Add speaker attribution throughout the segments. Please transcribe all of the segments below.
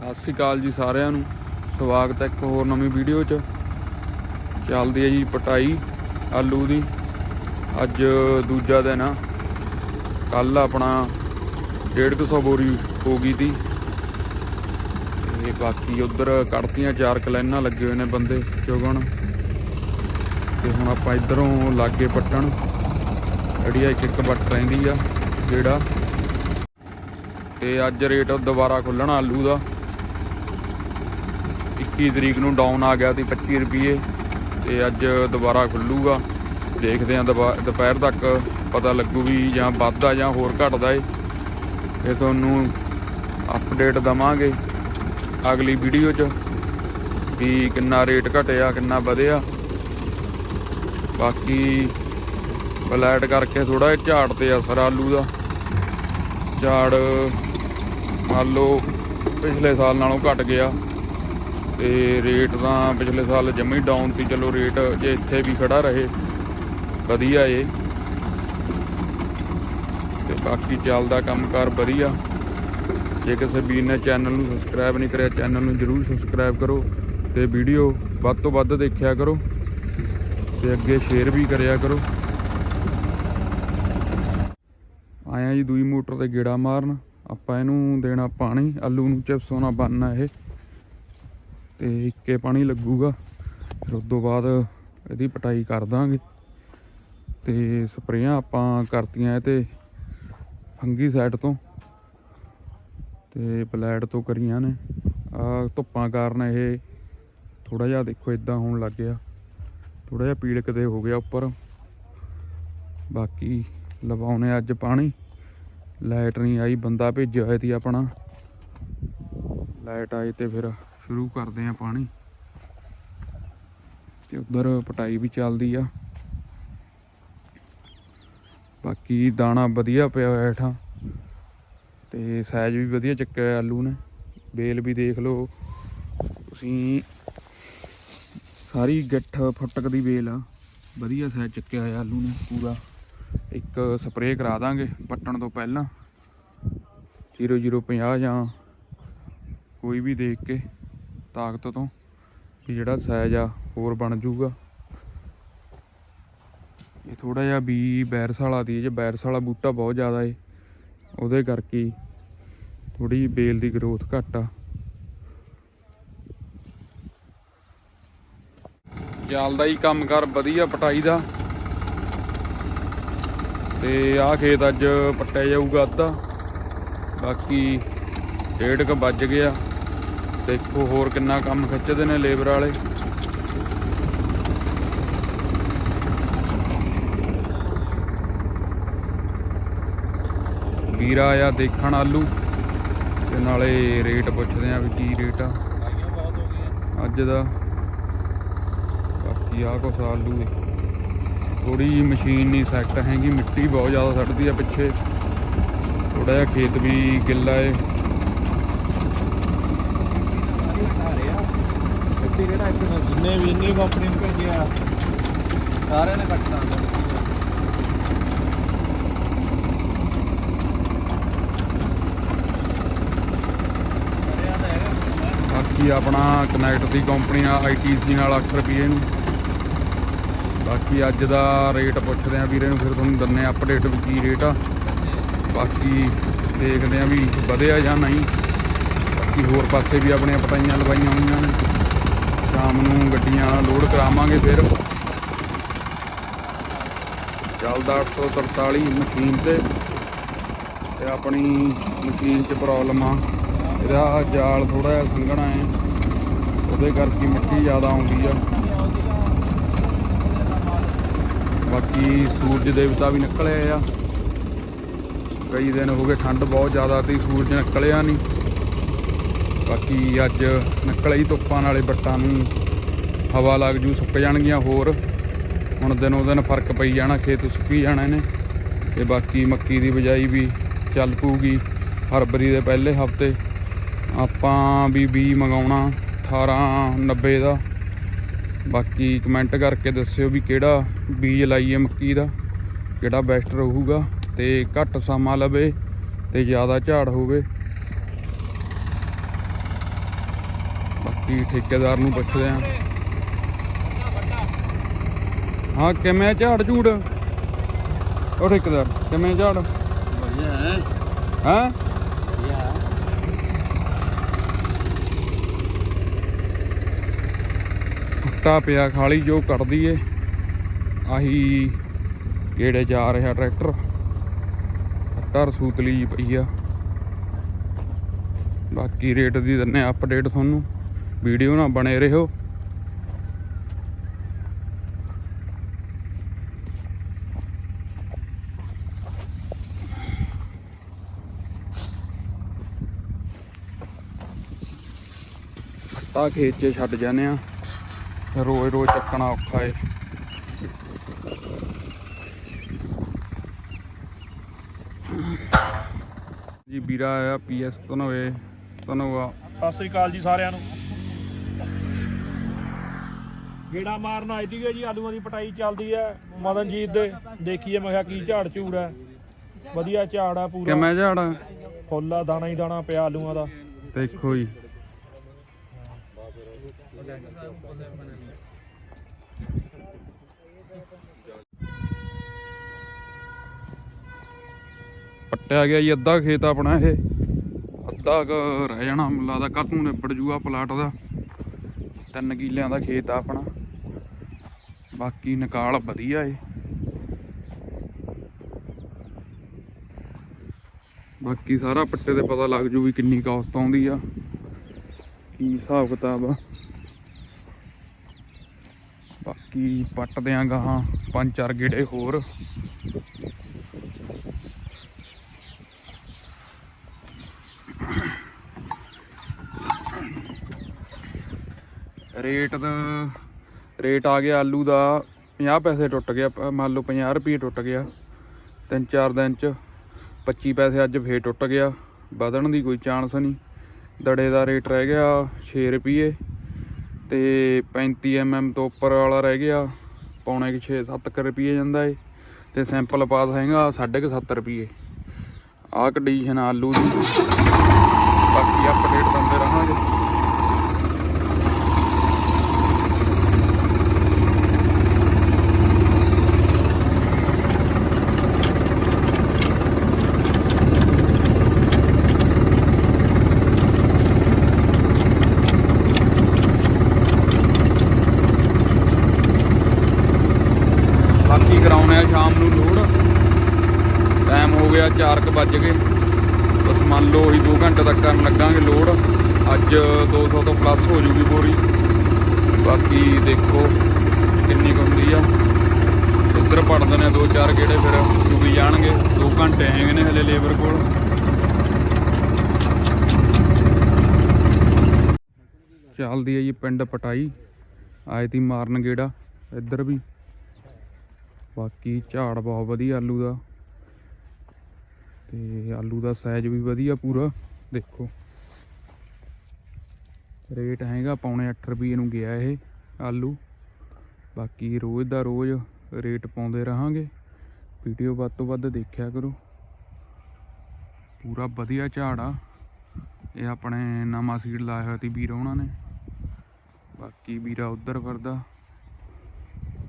Speaker 1: ਸਤਿ ਸ਼੍ਰੀ ਅਕਾਲ ਜੀ ਸਾਰਿਆਂ ਨੂੰ। ਸਵਾਗਤ ਹੈ ਇੱਕ ਹੋਰ ਨਵੀਂ ਵੀਡੀਓ 'ਚ। ਚੱਲਦੀ ਹੈ ਜੀ ਪਟਾਈ ਆਲੂ ਦੀ। ਅੱਜ ਦੂਜਾ ਦਿਨ ਆ। ਕੱਲ ਆਪਣਾ 150 ਬੋਰੀ ਹੋ ਗਈ ਤੀ। ਤੇ ਬਾਕੀ ਉਧਰ ਕੱਢਤੀਆਂ, ਚਾਰ ਕਲੈਨਾਂ ਲੱਗੇ ਹੋਏ ਨੇ ਬੰਦੇ ਚੁਗਣ। ਤੇ ਹੁਣ ਆਪਾਂ ਇਧਰੋਂ ਲਾਗੇ ਪੱਟਣ। ਅੜੀਆ ਇੱਕ ਇੱਕ ਵੱਟ ਰਹਿੰਦੀ ਆ, ਜਿਹੜਾ। ਤੇ ਅੱਜ ਰੇਟ ਦੁਬਾਰਾ ਖੁੱਲਣਾ ਆਲੂ ਦਾ। 21 ਤਰੀਕ ਨੂੰ ਡਾਊਨ ਆ ਗਿਆ ਸੀ 25 ਰੁਪਏ ਤੇ ਅੱਜ ਦੁਬਾਰਾ ਖੁੱਲੂਗਾ। ਦੇਖਦੇ ਆਂ ਦੁਪਹਿਰ ਤੱਕ ਪਤਾ ਲੱਗੂ ਵੀ ਜਾਂ ਵੱਧਦਾ ਜਾਂ ਹੋਰ ਘਟਦਾ ਏ। ਇਹ ਤੁਹਾਨੂੰ ਅਪਡੇਟ ਦਵਾਂਗੇ ਅਗਲੀ ਵੀਡੀਓ 'ਚ ਵੀ ਕਿੰਨਾ ਰੇਟ ਘਟਿਆ, ਕਿੰਨਾ ਵਧਿਆ। ਬਾਕੀ ਬਲੈਟ ਕਰਕੇ ਥੋੜਾ ਜਿਹਾ ਝਾੜ ਤੇ ਅਸਰ ਆਲੂ ਦਾ। ਝਾੜ ਮੰਨ ਲਓ ਪਿਛਲੇ ਸਾਲ ਨਾਲੋਂ ਘਟ ਗਿਆ। ਤੇ ਰੇਟ ਤਾਂ ਪਿਛਲੇ ਸਾਲ ਜੰਮੀ ਡਾਊਨ ਸੀ। ਚਲੋ ਰੇਟ ਜੇ ਇੱਥੇ ਵੀ ਖੜਾ ਰਹੇ, ਵਧੀਆ ਏ। ਤੇ ਬਾਕੀ ਚੱਲਦਾ ਕੰਮਕਾਰ ਵਧੀਆ। ਜੇ ਕਿਸੇ ਵੀਰ ਨੇ ਚੈਨਲ ਨੂੰ ਸਬਸਕ੍ਰਾਈਬ ਨਹੀਂ ਕਰਿਆ ਚੈਨਲ ਨੂੰ ਜਰੂਰ ਸਬਸਕ੍ਰਾਈਬ ਕਰੋ ਤੇ ਵੀਡੀਓ ਵੱਧ ਤੋਂ ਵੱਧ ਦੇਖਿਆ ਕਰੋ ਤੇ ਅੱਗੇ ਸ਼ੇਅਰ ਵੀ ਕਰਿਆ ਕਰੋ। ਆਇਆ ਜੀ ਦੂਈ ਮੋਟਰ ਤੇ ਗੇੜਾ ਮਾਰਨ। ਆਪਾਂ ਇਹਨੂੰ ਦੇਣਾ ਪਾਣੀ, ਆਲੂ ਨੂੰ ਚਿਪਸੋਂ ਨਾ ਬੰਨਣਾ ਇਹ। ਤੇ ਇੱਕੇ ਪਾਣੀ ਲੱਗੂਗਾ। ਫਿਰ ਉਸ ਤੋਂ ਬਾਅਦ ਇਹਦੀ ਪਟਾਈ ਕਰ ਦਾਂਗੇ। ਤੇ ਸਪਰੇਆਂ ਆਪਾਂ ਕਰਤੀਆਂ ਇਹ ਤੇ ਫੰਗੀ ਸਾਈਡ ਤੋਂ। ਤੇ ਬਲੈਡ ਤੋਂ ਕਰੀਆਂ ਨੇ। ਆ ਧੁੱਪਾਂ ਕਾਰਨ ਇਹ ਥੋੜਾ ਜਿਹਾ ਦੇਖੋ ਇਦਾਂ ਹੋਣ ਲੱਗ ਗਿਆ। ਥੋੜਾ ਜਿਹਾ ਪੀੜਕ ਤੇ ਹੋ ਗਿਆ ਉੱਪਰ। ਬਾਕੀ ਲਵਾਉਣੇ ਅੱਜ ਪਾਣੀ। ਲਾਈਟ ਨਹੀਂ ਆਈ, ਬੰਦਾ ਭੇਜਿਆ ਹੋਇਆ ਸੀ ਆਪਣਾ। ਲਾਈਟ ਆਈ ਤੇ ਫਿਰ ਸ਼ੁਰੂ ਕਰਦੇ ਆ ਪਾਣੀ। ਤੇ ਉਧਰ ਪਟਾਈ ਵੀ ਚੱਲਦੀ ਆ। ਬਾਕੀ ਦਾਣਾ ਵਧੀਆ ਪਿਆ ਹੋਇਆ ਹੇਠਾਂ। ਤੇ ਸਾਈਜ਼ ਵੀ ਵਧੀਆ ਚੱਕਿਆ ਹੋਇਆ ਆਲੂ ਨੇ। ਬੇਲ ਵੀ ਦੇਖ ਲਓ। ਤੁਸੀਂ ਸਾਰੀ ਗਿੱਠ ਫੁੱਟਕ ਦੀ ਬੇਲ ਆ। ਵਧੀਆ ਸਾਈਜ਼ ਚੱਕਿਆ ਹੋਇਆ ਆਲੂ ਨੇ ਪੂਰਾ। ਇੱਕ ਸਪਰੇਅ ਕਰਾ ਦਾਂਗੇ ਪੱਟਣ ਤੋਂ ਪਹਿਲਾਂ। 0050 ਜਾਂ ਕੋਈ ਵੀ ਦੇਖ ਕੇ। ਤਾਕਤ ਤੋਂ ਵੀ ਜਿਹੜਾ ਸਾਈਜ਼ ਆ ਹੋਰ ਬਣ ਜਾਊਗਾ। ਇਹ ਥੋੜਾ ਜਿਹਾ ਵੀ ਬੈਰਸ ਵਾਲਾ ਦੀ ਜੇ ਬੈਰਸ ਵਾਲਾ ਬੂਟਾ ਬਹੁਤ ਜ਼ਿਆਦਾ ਏ, ਉਹਦੇ ਕਰਕੇ ਥੋੜੀ ਬੇਲ ਦੀ ਗਰੋਥ ਘੱਟ ਆ। ਚੱਲਦਾ ਹੀ ਕੰਮ ਕਰ, ਵਧੀਆ ਪਟਾਈ ਦਾ। ਤੇ ਆਹ ਖੇਤ ਅੱਜ ਪੱਟਿਆ ਜਾਊਗਾ ਅੱਧਾ। ਬਾਕੀ ਡੇਢ ਕ ਵੱਜ ਗਿਆ। ਦੇਖੋ ਹੋਰ ਕਿੰਨਾ ਕੰਮ ਖਿੱਚਦੇ ਨੇ ਲੇਬਰ ਵਾਲੇ। ਵੀਰਾ ਆਇਆ ਦੇਖਣ ਆਲੂ, ਤੇ ਨਾਲੇ ਰੇਟ ਪੁੱਛਦੇ ਆ ਵੀ ਕੀ ਰੇਟ ਆ। ਅੱਜ ਦਾ। ਬਾਕੀ ਆ ਕੁਛ ਆਲੂ ਦੇ ਥੋੜੀ ਜਿਹੀ ਮਸ਼ੀਨ ਨਹੀਂ ਸੈੱਟ ਹੈਗੀ, ਮਿੱਟੀ ਬਹੁਤ ਜ਼ਿਆਦਾ ਸੱਟਦੀ ਆ ਪਿੱਛੇ। ਥੋੜਾ ਜਿਹਾ ਖੇਤ ਵੀ ਗਿੱਲਾ ਏ
Speaker 2: ਜਿੰਨੇ ਵੀ, ਇੰਨੀ ਕੰਪਨੀ ਨੂੰ ਭੇਜਿਆ ਸਾਰਿਆਂ ਨੇ ਕੱਟ ਦਾਂਗਾ
Speaker 1: ਬਾਕੀ ਆਪਣਾ ਕਨੈਕਟ ਦੀ ਕੰਪਨੀ ਆ ਆਈਟੀਸੀ ਨਾਲ 8 ਰੁਪਏ ਨੂੰ। ਬਾਕੀ ਅੱਜ ਦਾ ਰੇਟ ਪੁੱਛਦੇ ਆ ਵੀਰੇ ਨੂੰ, ਫਿਰ ਤੁਹਾਨੂੰ ਦੰਨੇ ਅਪਡੇਟ ਵੀ ਕੀ ਰੇਟ ਆ। ਬਾਕੀ ਦੇਖਦੇ ਆ ਵੀ ਵਧਿਆ ਜਾਂ ਨਹੀਂ। ਬਾਕੀ ਹੋਰ ਪਾਸੇ ਵੀ ਆਪਣੀਆਂ ਪਟਾਈਆਂ ਲਵਾਈਆਂ ਹੋਈਆਂ ਨੇ। ਸ਼ਾਮ ਨੂੰ ਗੱਡੀਆਂ ਲੋਡ ਕਰਾਵਾਂਗੇ ਫਿਰ। ਚੱਲਦਾ 843 ਮਸ਼ੀਨ ਤੇ। ਤੇ ਆਪਣੀ ਮਸ਼ੀਨ 'ਚ ਪ੍ਰੋਬਲਮ ਆ। ਇਹਦਾ ਜਾਲ ਥੋੜਾ ਜਿਹਾ ਸੰਘਣਾ ਹੈ। ਉਹਦੇ ਕਰਕੇ ਮਿੱਟੀ ਜ਼ਿਆਦਾ ਆਉਂਦੀ ਆ। ਬਾਕੀ ਸੂਰਜ ਦੇਵਤਾ ਵੀ ਨਿਕਲੇ ਆ। ਕਈ ਦਿਨ ਹੋ ਗਏ ਠੰਡ ਬਹੁਤ ਜ਼ਿਆਦਾ ਤੇ ਸੂਰਜ ਨਿਕਲਿਆ ਨਹੀਂ। ਬਾਕੀ ਅੱਜ ਨਿਕਲੇ ਹੀ ਧੁੱਪਾਂ ਨਾਲੇ ਬੱਟਾਂ ਨੂੰ ਹਵਾ ਲੱਗ ਜੂ, ਸੁੱਕ ਜਾਣਗੀਆਂ ਹੋਰ। ਹੁਣ ਦਿਨੋਂ ਦਿਨ ਫ਼ਰਕ ਪਈ ਜਾਣਾ, ਖੇਤ ਸੁੱਕੀ ਜਾਣੇ ਨੇ ਤੇ ਬਾਕੀ ਮੱਕੀ ਦੀ ਬਿਜਾਈ ਵੀ ਚੱਲ ਪੂਗੀ ਫਰਵਰੀ ਦੇ ਪਹਿਲੇ ਹਫ਼ਤੇ। ਆਪਾਂ ਵੀ ਬੀ ਮੰਗਾਉਣਾ 1890 ਦਾ। ਬਾਕੀ ਕਮੈਂਟ ਕਰਕੇ ਦੱਸਿਓ ਵੀ ਕਿਹੜਾ ਬੀਜ ਲਾਈਏ ਮੱਕੀ ਦਾ, ਕਿਹੜਾ ਬੈਸਟ ਰਹੂਗਾ। ਤੇ ਘੱਟ ਸਮਾਂ ਲਵੇ ਤੇ ਜ਼ਿਆਦਾ ਝਾੜ ਹੋਵੇ। ਬਾਕੀ ਠੇਕੇਦਾਰ ਨੂੰ ਪੁੱਛਦੇ ਆ। ਹਾਂ ਕਿਵੇਂ ਝਾੜ ਝੂੜ? ਉਹ ਠੇਕੇਦਾਰ ਕਿਵੇਂ ਝਾੜ?
Speaker 2: ਵਧੀਆ ਹੈ।
Speaker 1: ਫੁੱਟਾ ਪਿਆ ਖਾਲੀ ਜੋ ਕੱਢਦੀ ਏ ਆਹੀ ਗੇੜੇ ਜਾ ਰਿਹਾ ਟਰੈਕਟਰ। ਫੱਟਾ ਰਸੂਤਲੀ ਜਿਹੀ ਪਈ ਆ। ਬਾਕੀ ਰੇਟ ਦੀ ਦਿੰਨੇ ਅਪਡੇਟ ਤੁਹਾਨੂੰ। ਵੀਡੀਓ ਨਾਲ ਬਣੇ ਰਹੋ। ਫੱਟਾ ਖੇਤ 'ਚ ਛੱਡ ਜਾਂਦੇ ਆ। ਰੋਜ਼ ਰੋਜ਼ ਚੱਕਣਾ ਔਖਾ ਏ। ਜੀ ਵੀਰਾ ਆਇਆ ਪੀਐਸ ਤਨੋਏ ਤਨੋਆ
Speaker 3: ਸਤਿ ਸ੍ਰੀ ਅਕਾਲ ਜੀ ਸਾਰਿਆਂ ਨੂੰ। ਗੇੜਾ ਮਾਰਨ ਆਈ ਸੀਗੇ ਜੀ ਆਲੂਆਂ ਦੀ ਪਟਾਈ ਚੱਲਦੀ ਹੈ ਮਦਨਜੀਤ ਦੇ ਦੇਖੀਏ ਮੈਂ ਕਿਹਾ ਕੀ ਝਾੜ ਝੂੜ ਹੈ। ਵਧੀਆ ਝਾੜ ਆ ਪੂਰਾ।
Speaker 1: ਕਿਵੇਂ ਝਾੜਾ
Speaker 3: ਫੁੱਲ ਦਾਣਾ ਹੀ ਦਾਣਾ ਪਿਆ ਆਲੂਆਂ ਦਾ।
Speaker 1: ਦੇਖੋ ਜੀ। ਪੱਟਿਆ ਗਿਆ ਜੀ ਅੱਧਾ ਖੇਤ ਆਪਣਾ ਇਹ। ਅੱਧਾ ਕੁ ਰਹਿ ਜਾਣਾ ਮੈਨੂੰ ਲੱਗਦਾ ਕੱਲ ਨੂੰ ਨਿਬੜ ਜੂਗਾ ਪਲਾਟ ਦਾ ਤਿੰਨ ਕਿੱਲਿਆਂ ਦਾ ਖੇਤ ਆ ਆਪਣਾ। ਬਾਕੀ ਨਿਕਾਲ ਵਧੀਆ ਏ। ਬਾਕੀ ਸਾਰਾ ਪੱਟੇ ਤੇ ਪਤਾ ਲੱਗ ਜੂ ਵੀ ਕਿੰਨੀ ਕਾਸਤ ਆਉਂਦੀ ਆ। ਕੀ ਹਿਸਾਬ ਕਿਤਾਬ ਆ। ਬਾਕੀ ਪੱਟ ਦਿਆਂਗਾ ਗਾਹਾਂ ਪੰਜ ਚਾਰ ਗੇੜੇ ਹੋਰ। ਰੇਟ ਦਾ ਰੇਟ ਆ ਗਿਆ ਆਲੂ ਦਾ 50 ਪੈਸੇ ਟੁੱਟ ਗਿਆ ਮੰਨ ਲਓ 50 ਰੁਪਏ ਟੁੱਟ ਗਿਆ। ਤਿੰਨ ਚਾਰ ਦਿਨ ਚ 25 ਪੈਸੇ ਅੱਜ ਫੇਰ ਟੁੱਟ ਗਿਆ। ਵਧਣ ਦੀ ਕੋਈ ਚਾਂਸ ਨਹੀਂ। ਦੜੇ ਦਾ ਰੇਟ ਰਹਿ ਗਿਆ 6 ਰੁਪਏ ਤੇ 35 mm ਤੋਂ ਉੱਪਰ ਵਾਲਾ ਰਹਿ ਗਿਆ। ਪੌਣੇ ਕਿ 6 7 ਰੁਪਏ ਜਾਂਦਾ ਏ ਤੇ ਸੈਂਪਲ ਪਾਸ ਹੈਗਾ 7.5 ਰੁਪਏ ਆਹ ਕੰਡੀਸ਼ਨ ਆਲੂ ਦੀ। ਬਾਕੀ ਅਪਡੇਟ ਦਿੰਦੇ ਰਹਾਂਗੇ ਬਾਕੀ ਕਰਾਉਣੇ ਆ ਸ਼ਾਮ ਨੂੰ ਲੋਡ ਟਾਈਮ ਹੋ ਗਿਆ 4:00 ਵੱਜ ਗਏ। ਬਸ ਮੰਨ ਲਓ ਅਸੀਂ 2 ਘੰਟੇ ਤੱਕ ਕਰਨ ਲੱਗਾਂਗੇ ਲੋਡ। ਅੱਜ 200 ਤੋਂ ਪਲੱਸ ਹੋ ਜੂਗੀ ਬੋਰੀ ਬਾਕੀ ਦੇਖੋ ਕਿੰਨੀ ਕੁ ਹੁੰਦੀ ਆ। ਉੱਧਰ ਪੜਦੇ ਨੇ ਦੋ ਚਾਰ ਗੇੜੇ ਫਿਰ ਚੁਗੀ ਜਾਣਗੇ। 2 ਘੰਟੇ ਹੈਗੇ ਨੇ ਹਲੇ ਲੇਬਰ ਕੋਲ। ਚੱਲਦੀ ਹੈ ਜੀ ਪਿੰਡ ਪਟਾਈ। ਆਏ ਤੀ ਮਾਰਨ ਗੇੜਾ ਇੱਧਰ ਵੀ। ਬਾਕੀ ਝਾੜ ਬਹੁਤ ਵਧੀਆ ਆਲੂ ਦਾ। ਤੇ ਆਲੂ ਦਾ ਸਾਈਜ਼ ਵੀ ਵਧੀਆ ਪੂਰਾ, ਦੇਖੋ। ਰੇਟ ਹੈਗਾ, ਪੌਣੇ 8 ਰੁਪਏ ਨੂੰ ਗਿਆ ਇਹ ਆਲੂ। ਬਾਕੀ ਰੋਜ਼ ਦਾ ਰੋਜ਼ ਰੇਟ ਪਾਉਂਦੇ ਰਹਾਂਗੇ। ਵੀਡੀਓ ਵੱਧ ਤੋਂ ਵੱਧ ਦੇਖਿਆ ਕਰੋ। ਪੂਰਾ ਵਧੀਆ ਝਾੜ ਆ। ਇਹ ਆਪਣੇ ਨਵਾਂ ਸੀਡ ਲਾਇਆ ਹੋਇਆ ਸੀ ਵੀਰ ਉਹਨਾਂ ਨੇ। ਬਾਕੀ ਵੀਰਾ ਉਧਰ ਕਰਦਾ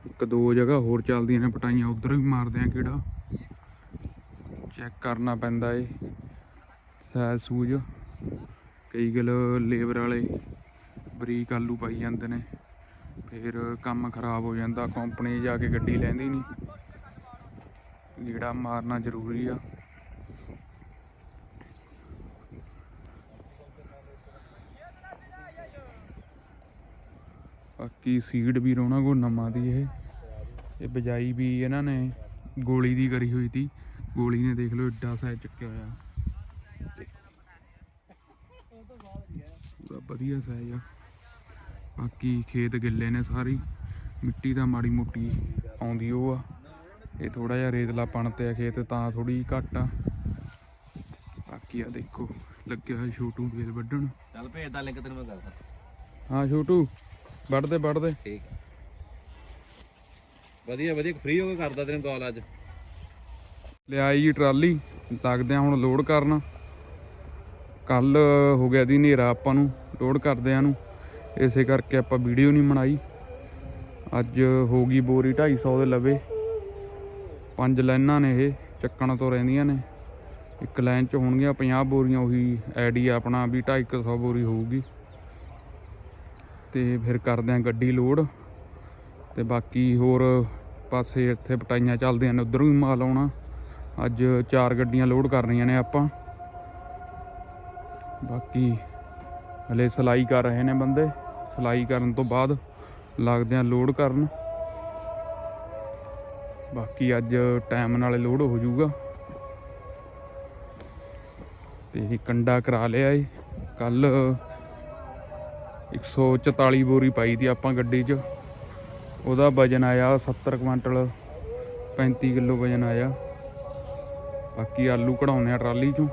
Speaker 1: ਇੱਕ ਦੋ ਜਗ੍ਹਾ ਹੋਰ ਚੱਲਦੀਆਂ ਨੇ, ਪਟਾਈਆਂ ਉਧਰ ਵੀ ਮਾਰਦੇ ਆ ਕਿਹੜਾ। ਚੈੱਕ ਕਰਨਾ ਪੈਂਦਾ ਏ। Size shoes. ਕਈ ਗਲ ਲੇਬਰ ਵਾਲੇ ਬਰੀਕ ਆਲੂ ਪਾਈ ਜਾਂਦੇ ਨੇ। ਫਿਰ ਕੰਮ ਖਰਾਬ ਹੋ ਜਾਂਦਾ, ਕੰਪਨੀ ਜਾ ਕੇ ਗੱਡੀ ਲੈਂਦੀ ਨਹੀਂ ਗੀੜਾ ਮਾਰਨਾ ਜ਼ਰੂਰੀ ਆ। ਬਾਕੀ ਸੀਡ ਵੀ ਰੋਣਾ ਕੋ ਨਵਾਂ ਦੀ ਇਹ ਇਹ ਬਜਾਈ ਵੀ ਇਹਨਾਂ ਨੇ ਗੋਲੀ ਦੀ ਕਰੀ ਹੋਈ ਸੀ ਗੋਲੀ ਨੇ ਦੇਖ ਲਓ ਏਡਾ ਸਾਈਜ਼ ਚੱਕਿਆ ਹੋਇਆ। ਪੂਰਾ ਵਧੀਆ ਸਾਈਜ਼ ਆ। ਬਾਕੀ ਖੇਤ ਗਿੱਲੇ ਨੇ ਸਾਰੀ। ਮਿੱਟੀ ਦਾ ਮਾੜੀ ਮੋਟੀ ਆਉਂਦੀ ਉਹ ਆ। ਇਹ ਥੋੜਾ ਜਿਹਾ ਰੇਤਲਾ ਪਣ ਤੇ ਆ ਖੇਤ ਤਾਂ ਥੋੜੀ ਘੱਟ ਆ। ਬਾਕੀ ਆ ਦੇਖੋ ਲੱਗਿਆ ਹੋਇਆ ਛੋਟੂ ਖੇਤ ਵੱਢਣ।
Speaker 2: ਚੱਲ ਭੇਜਦਾ ਲਿੰਕ ਤੈਨੂੰ ਮੈਂ ਕਰਦਾ
Speaker 1: ਹਾਂ ਛੋਟੂ ਵੱਢਦੇ ਵੱਢਦੇ
Speaker 2: ਠੀਕ ਵਧੀਆ ਵਧੀਆ ਫ੍ਰੀ ਹੋ ਕੇ ਕਰਦਾ ਤੈਨੂੰ ਕਾਲ ਅੱਜ।
Speaker 1: ਲਿਆਈ ਜੀ ਟਰਾਲੀ ਲੱਗਦੇ ਆ ਹੁਣ ਲੋਡ ਕਰਨ। ਕੱਲ ਹੋ ਗਿਆ ਦੀ ਹਨੇਰਾ ਆਪਾਂ ਨੂੰ, ਲੋਡ ਕਰਦਿਆਂ ਨੂੰ। ਇਸੇ ਕਰਕੇ ਆਪਾਂ ਵੀਡੀਓ ਨਹੀਂ ਬਣਾਈ। ਅੱਜ ਹੋ ਗਈ ਬੋਰੀ 250 ਦੇ ਲਵੇ। ਪੰਜ ਲਾਈਨਾਂ ਨੇ ਇਹ, ਚੱਕਣ ਤੋਂ ਰਹਿੰਦੀਆਂ ਨੇ। ਇੱਕ ਲਾਈਨ 'ਚ ਹੋਣਗੀਆਂ 50 ਬੋਰੀਆਂ, ਉਹੀ ਆਈਡੀਆ ਆਪਣਾ ਵੀ 250 ਬੋਰੀ ਹੋਊਗੀ। ਤੇ ਫਿਰ ਕਰਦੇ ਆਂ ਗੱਡੀ ਲੋਡ। ਤੇ ਬਾਕੀ ਹੋਰ ਪਾਸੇ ਇੱਥੇ ਪਟਾਈਆਂ ਚੱਲਦੀਆਂ ਨੇ, ਉਧਰੋਂ ਵੀ ਮਾਲ ਆਉਣਾ। ਅੱਜ ਚਾਰ ਗੱਡੀਆਂ ਲੋਡ ਕਰਨੀਆਂ ਨੇ ਆਪਾਂ। ਬਾਕੀ ਹਲੇ ਸਲਾਈ ਕਰ ਰਹੇ ਨੇ ਬੰਦੇ। ਸਲਾਈ ਕਰਨ ਤੋਂ ਬਾਅਦ ਲੱਗਦੇ ਆ ਲੋਡ ਕਰਨ। ਬਾਕੀ ਅੱਜ ਟਾਈਮ ਨਾਲੇ ਲੋਡ ਹੋ ਜਾਊਗਾ। ਤੇ ਕੰਡਾ ਕਰਾ ਲਿਆ ਏ। ਕੱਲ 144 ਬੋਰੀ ਪਾਈ ਦੀ ਆਪਾਂ ਗੱਡੀ 'ਚ। ਉਹਦਾ ਵਜਨ ਆਇਆ 70 ਕੁਇੰਟਲ 35 ਕਿਲੋ ਵਜਨ ਆਇਆ। ਬਾਕੀ ਆਲੂ ਕਢਾਉਣੇ ਆ ਟਰਾਲੀ 'ਚੋਂ।